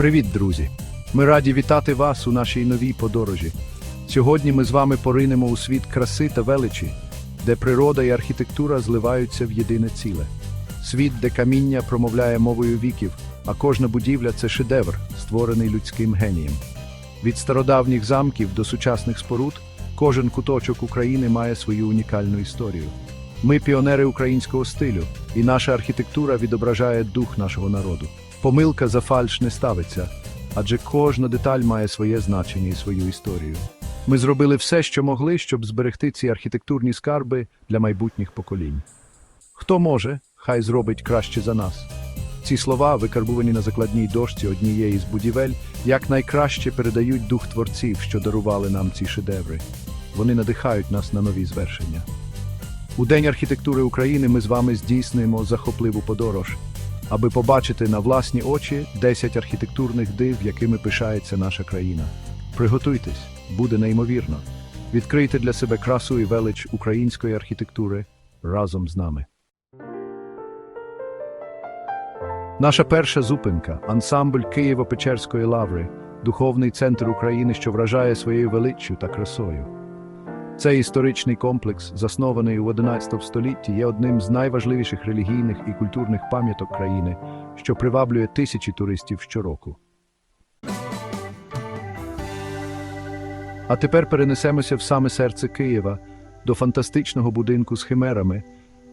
Привіт, друзі! Ми раді вітати вас у нашій новій подорожі. Сьогодні ми з вами поринемо у світ краси та величі, де природа і архітектура зливаються в єдине ціле. Світ, де каміння промовляє мовою віків, а кожна будівля це шедевр, створений людським генієм. Від стародавніх замків до сучасних споруд кожен куточок України має свою унікальну історію. Ми піонери українського стилю, і наша архітектура відображає дух нашого народу. Помилка за фальш не ставиться, адже кожна деталь має своє значення і свою історію. Ми зробили все, що могли, щоб зберегти ці архітектурні скарби для майбутніх поколінь. Хто може, хай зробить краще за нас. Ці слова, викарбувані на закладній дошці однієї з будівель, якнайкраще передають дух творців, що дарували нам ці шедеври. Вони надихають нас на нові звершення. У День архітектури України ми з вами здійснюємо захопливу подорож, аби побачити на власні очі 10 архітектурних див, якими пишається наша країна. Приготуйтесь, буде неймовірно. Відкрийте для себе красу і велич української архітектури разом з нами. Наша перша зупинка ансамбль Києво-Печерської лаври, духовний центр України, що вражає своєю величчю та красою. Цей історичний комплекс, заснований у XI столітті, є одним з найважливіших релігійних і культурних пам'яток країни, що приваблює тисячі туристів щороку. А тепер перенесемося в саме серце Києва до фантастичного будинку з химерами,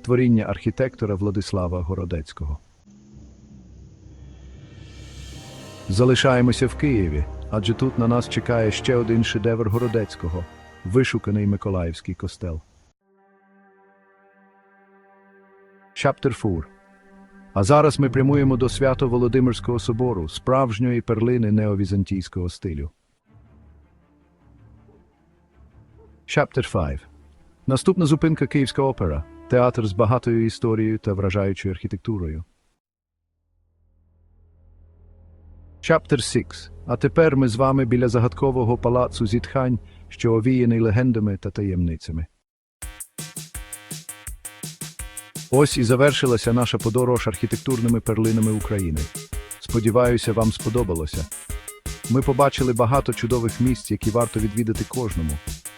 творіння архітектора Владислава Городецького. Залишаємося в Києві, адже тут на нас чекає ще один шедевр Городецького вишуканий Миколаївський костел. Chapter 4 А зараз ми прямуємо до Свято-Володимирського собору, справжньої перлини неовізантійського стилю. Chapter 5 Наступна зупинка Київська опера, театр з багатою історією та вражаючою архітектурою. Chapter 6 А тепер ми з вами біля загадкового палацу зітхань, що овіяний легендами та таємницями. Ось і завершилася наша подорож архітектурними перлинами України. Сподіваюся, вам сподобалося. Ми побачили багато чудових місць, які варто відвідати кожному.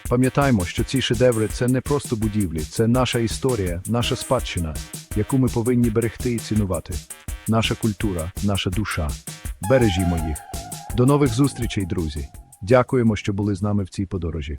Пам'ятаймо, що ці шедеври це не просто будівлі, це наша історія, наша спадщина, яку ми повинні берегти і цінувати. Наша культура, наша душа. Бережімо їх. До нових зустрічей, друзі. Дякуємо, що були з нами в цій подорожі.